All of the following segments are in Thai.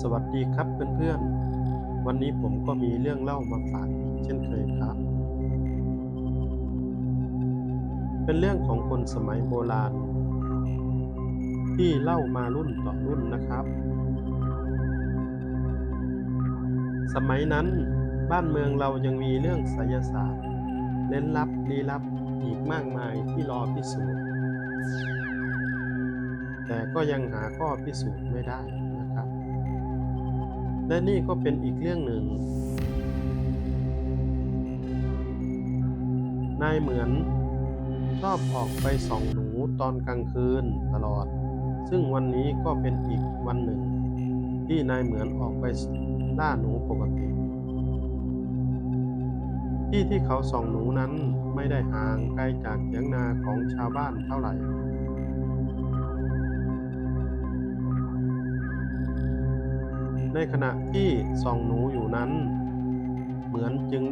สวัสดีครับเพื่อนๆ วันนี้ผมก็มีเรื่องเล่ามาฝากอีกเช่นเคยครับ เป็นเรื่องของคนสมัยโบราณ ที่เล่ามารุ่นต่อรุ่นนะครับ สมัยนั้นบ้านเมืองเรายังมีเรื่องไสยศาสตร์เล่นลับลี้ลับอีกมากมายที่รอพิสูจน์ แต่ก็ยังหาข้อพิสูจน์ไม่ได้ และนี่ก็เป็นอีกเรื่องหนึ่ง นายเหมือนชอบออกไปส่องหนูตอนกลางคืนตลอด ซึ่งวันนี้ก็เป็นอีกวันหนึ่ง ที่นายเหมือนออกไปล่าหนูปกติ ที่ที่เขาส่องหนูนั้นไม่ได้ห่างไกลจากเถียงนาของชาวบ้านเท่าไหร่ ในขณะที่ส่องหนูอยู่นั้น เหมือนจึง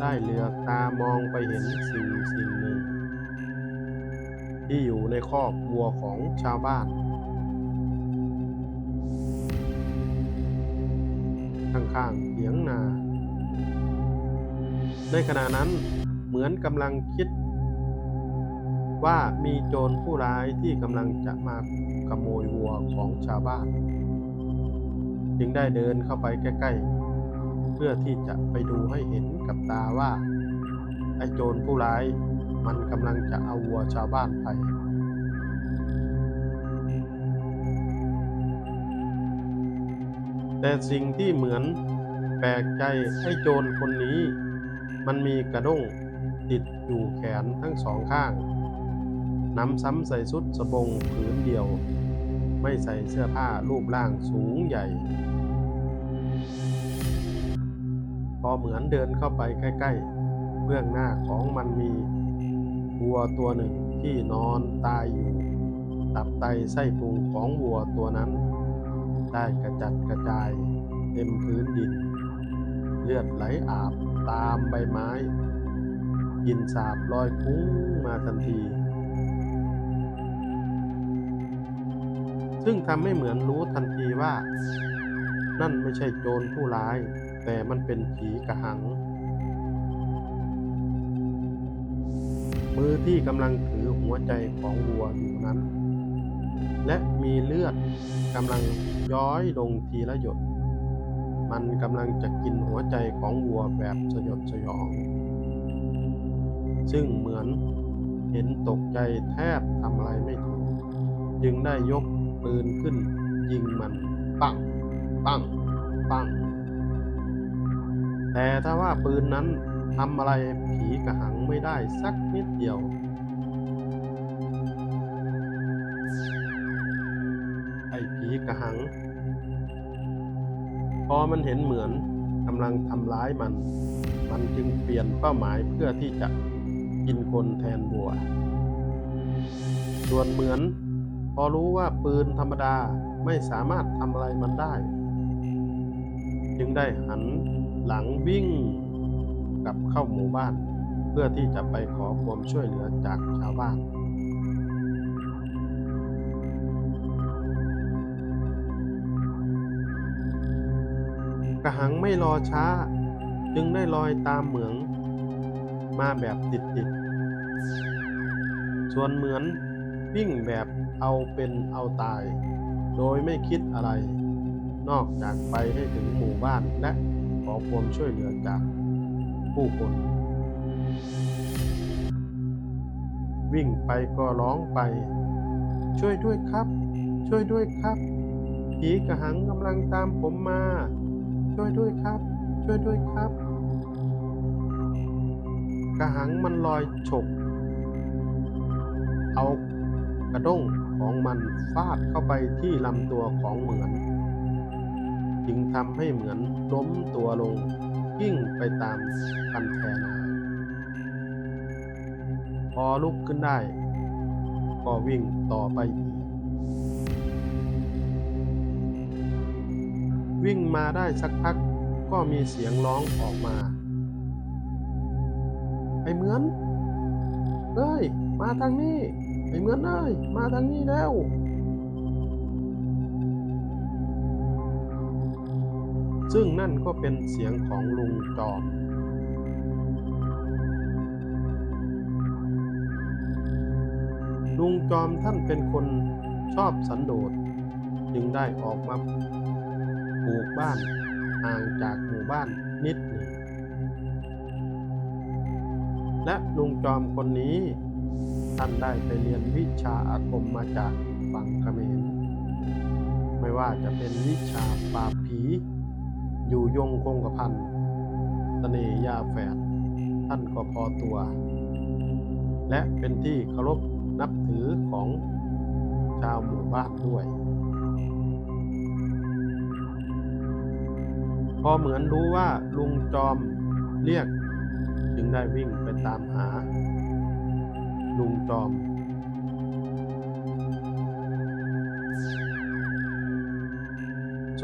ได้เหลือกตามองไปเห็นสิ่งสิ่งหนึ่ง ที่อยู่ในคอกวัวของชาวบ้าน ข้างๆเถียงนา ในขณะนั้นเหมือนกำลังคิด ว่ามีโจรผู้ร้ายที่กำลังจะมาขโมยวัวของชาวบ้าน จึงได้เดินเข้าไปใกล้ๆ เพื่อที่จะไปดูให้เห็นกับตาว่า ไอ้โจรผู้ร้ายมันกำลังจะเอาวัวชาวบ้านไปแต่สิ่งที่เหมือนแปลกใจไอ้โจรคนนี้ มันมีกระด้งติดอยู่แขนทั้งสองข้างนำซ้ำใส่ชุดสบงผืนเดียว ไม่ใส่เสื้อผ้ารูปร่างสูงใหญ่ พอเหมือนเดินเข้าไปใกล้ๆ เบื้องหน้าของมันมีวัวตัวหนึ่งที่นอนตายอยู่ ตับไตไส้พุงของวัวตัวนั้น ได้กระจัดกระจายเต็มพื้นดิน เลือดไหลอาบตามใบไม้กินสาบลอยพุ่งมาทันที ซึ่งทำให้เหมือนรู้ทันทีว่า นั่นไม่ใช่โจรผู้ร้าย แต่มันเป็นผีกระหัง มือที่กำลังถือหัวใจของวัวอยู่นั้น และมีเลือดกำลังย้อยลงทีละหยด มันกำลังจะกินหัวใจของวัวแบบสยดสยอง ซึ่งเหมือนเห็นตกใจแทบทำอะไรไม่ถูก จึงได้ยกปืนขึ้นยิงมัน ปัง ปัง ปัง แต่ถ้าว่าปืนนั้นทำอะไรผีกระหังไม่ได้สักนิดเดียว ไอ้ผีกระหัง พอมันเห็นเหมือนกำลังทำร้ายมัน มันจึงเปลี่ยนเป้าหมายเพื่อที่จะกินคนแทนบัว ส่วนเหมือน พอรู้ว่าปืนธรรมดาไม่สามารถทำอะไรมันได้ จึงได้หัน หลังวิ่งกลับเข้าหมู่บ้าน เพื่อที่จะไปขอความช่วยเหลือจากชาวบ้าน กระหังไม่รอช้า จึงได้ลอยตามเหมือง มาแบบติดๆส่วนเหมือนวิ่งแบบเอาเป็นเอาตาย โดยไม่คิดอะไร นอกจากไปให้ถึงหมู่บ้านและ ขอความช่วยเหลือจากผู้คน วิ่งไปก็ร้องไป ช่วยด้วยครับ ช่วยด้วยครับ ผีกระหังกำลังตามผมมา ช่วยด้วยครับ ช่วยด้วยครับ กระหังมันลอยฉก เอากระด้งของมันฟาดเข้าไปที่ลำตัวของเหมือน จึงทำให้เหมือนล้มตัวลงยิ่งไปตามคันแทนา พอลุกขึ้นได้ ก็วิ่งต่อไปอีก วิ่งมาได้สักพักก็มีเสียงร้องออกมา ไอเหมือนเอ้ย มาทางนี้ ไอเหมือนเอ้ย มาทางนี้แล้ว ซึ่งนั่นก็เป็นเสียงของลุงจอมลุงจอมท่านเป็นคนชอบสันโดษจึงได้ออกมาปลูกบ้านห่างจากหมู่บ้านนิดหนึ่ง และลุงจอมคนนี้ ท่านได้ไปเรียนวิชาอาคมมาจากฝั่งเขมรไม่ว่าจะเป็นวิชาปราบผี อยู่ยงคงกระพันเสน่หยาแฝดท่านก็พอตัว และเป็นที่เคารพนับถือของชาวหมู่บ้านด้วย พอเหมือนรู้ว่าลุงจอมเรียกจึงได้วิ่งไปตามหา ลุงจอม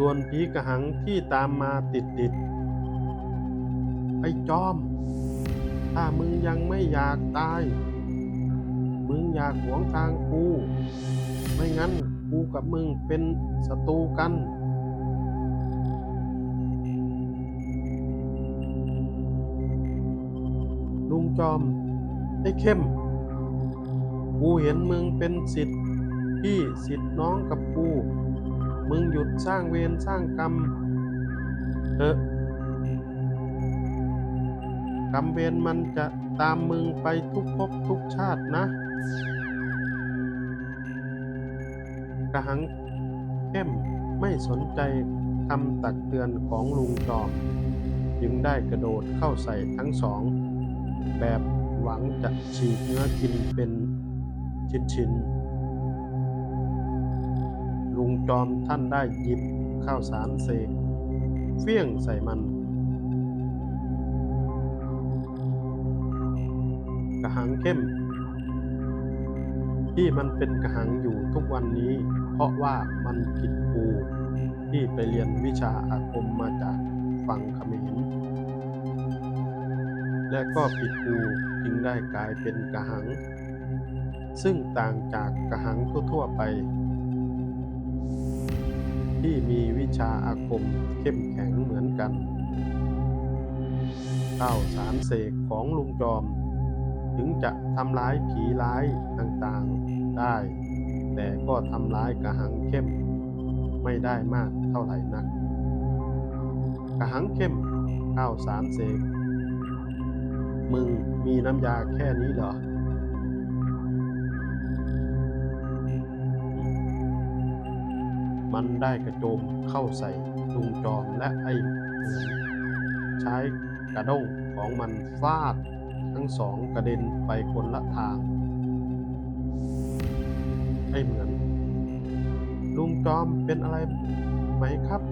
ส่วนผีกระหังที่ตามมาติดติดๆไอ้จอม ถ้ามึงยังไม่อยากตาย มึงอยากหวงทางกู ไม่งั้นกูกับมึงเป็นศัตรูกันลุงจอม ไอ้เข้ม กูเห็นมึงเป็นสิทธิ์พี่สิทธิ์น้องกับกู มึงหยุดสร้างเวรสร้างกรรมเถอะกรรมเวรมันจะตามมึงไปทุกภพทุกชาตินะ กระหังเข้มไม่สนใจคำตักเตือนของลุงจอมจึงได้กระโดดเข้าใส่ทั้งสอง แบบหวังจะฉีกเนื้อกินเป็นชิ้นๆ ลุงจอมท่านได้หยิบข้าวสารเสกเฟี้ยงใส่มัน กระหังเข้ม ที่มันเป็นกระหังอยู่ทุกวันนี้ เพราะว่ามันผิดครูที่ไปเรียนวิชาอาคมมาจากฝั่งเขมรและก็ผิดครูจึงได้กลายเป็นกระหัง ซึ่งต่างจากกระหังทั่วๆไป ที่มีวิชาอาคมเข้มแข็งเหมือนกันข้าวสารเสกของลุงจอม ถึงจะทำร้ายผีร้ายต่างๆได้ แต่ก็ทำร้ายกระหังเข้ม ไม่ได้มากเท่าไหร่นัก กระหังเข้มข้าวสารเสกมึงมีน้ำยาแค่นี้เหรอ มันได้กระโจมเข้าใส่ลุงจอมและไอ้ใช้กระด้งของมันฟาด ทั้งสองกระเด็นไปคนละทาง ไอ้เหมือน ลุงจอมเป็นอะไรไหมครับ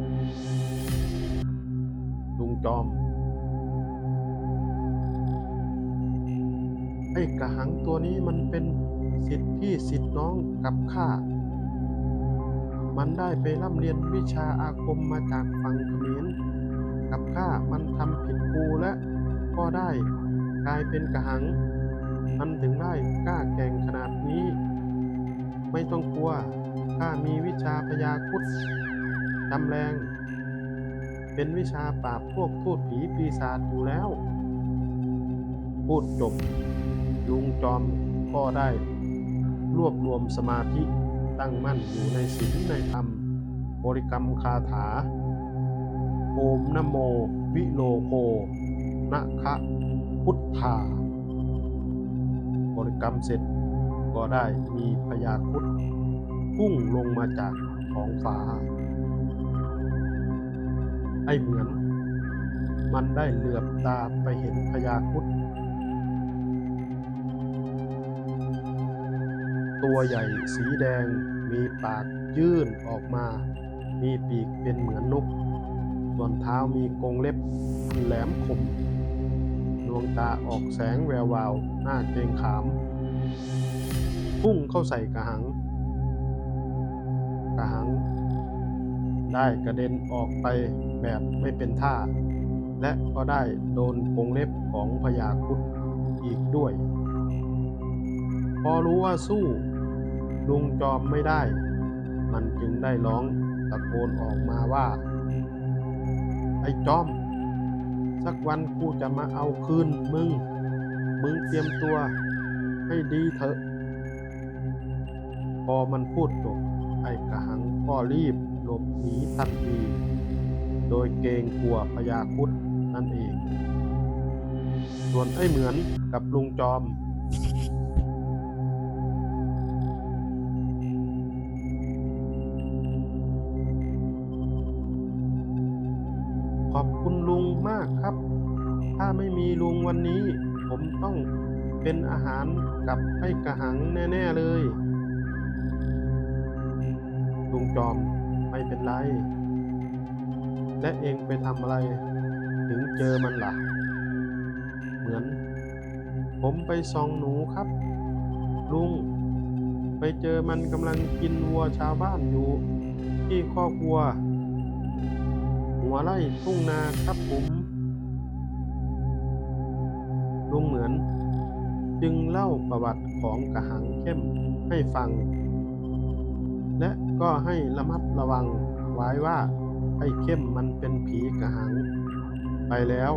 ลุงจอม ไอ้กระหังตัวนี้มันเป็นสิทธิพี่สิทธิน้องกับข้า มันได้ไปร่ำเรียนวิชาอาคมมาจากฝั่งเขมรกับข้ามันทำผิดครูและก็ได้กลายเป็นกระหัง มันถึงได้กล้าแก่งขนาดนี้ ไม่ต้องกลัวข้ามีวิชาพยาคุดจำแรง เป็นวิชาปราบพวกทูตผีปีศาจอยู่แล้ว พูดจบ ลุงจอมก็ได้รวบรวมสมาธิ ตั้งมั่นอยู่ในศีลในธรรม บริกรรมคาถา โอมนโม วิโลโคนะคะพุทธา บริกรรมเสร็จก็ได้มีพยาคุดพุ่งลงมาจากท้องฟ้า ไอเหมือน มันได้เหลือบตาไปเห็นพยาคุด ตัวใหญ่สีแดง มีปากยื่นออกมา มีปีกเป็นเหมือนนก ส่วนเท้ามีกรงเล็บแหลมคม ดวงตาออกแสงแวววาว หน้าเกรงขาม พุ่งเข้าใส่กระหัง กระหัง ได้กระเด็นออกไปแบบไม่เป็นท่า และก็ได้โดนกรงเล็บของพญาคุดอีกด้วย พอรู้ว่าสู้ ลุงจอมไม่ได้ มันจึงได้ร้องตะโกนออกมาว่า ไอ้จอม สักวันกูจะมาเอาคืนมึง มึงเตรียมตัวให้ดีเถอะ พอมันพูดจบไอ้กระหังก็รีบหลบหนีทันที โดยเกรงกลัวพญาคุดนั่นเอง ส่วนไอ้เหมือนกับลุงจอม ขอบคุณลุงมากครับ ถ้าไม่มีลุงวันนี้ ผมต้องเป็นอาหารกับไอ้กระหังแน่ ๆ เลย ลุงจอมไม่เป็นไร และเองไปทำอะไร ถึงเจอมันล่ะ เหมือน ผมไปส่องหนูครับ ลุง ไปเจอมันกำลังกินวัวชาวบ้านอยู่ ที่ครอกวัว หัวไร่ทุ่งนาครับผมลุงเหมือน จึงเล่าประวัติของกระหังเข้มให้ฟัง และก็ให้ระมัดระวังไว้ว่าไอ้เข้มมันเป็นผีกระหัง ไปแล้ว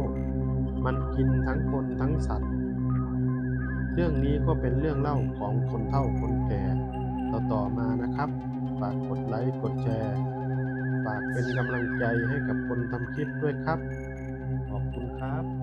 มันกินทั้งคนทั้งสัตว์ เรื่องนี้ก็เป็นเรื่องเล่าของคนเฒ่าคนแก่ ต่อๆมานะครับ ฝากกดไลค์กดแชร์ากเป็นกำลังใจให้กับคนทำคลิปด้วยครับ ขอบคุณครับ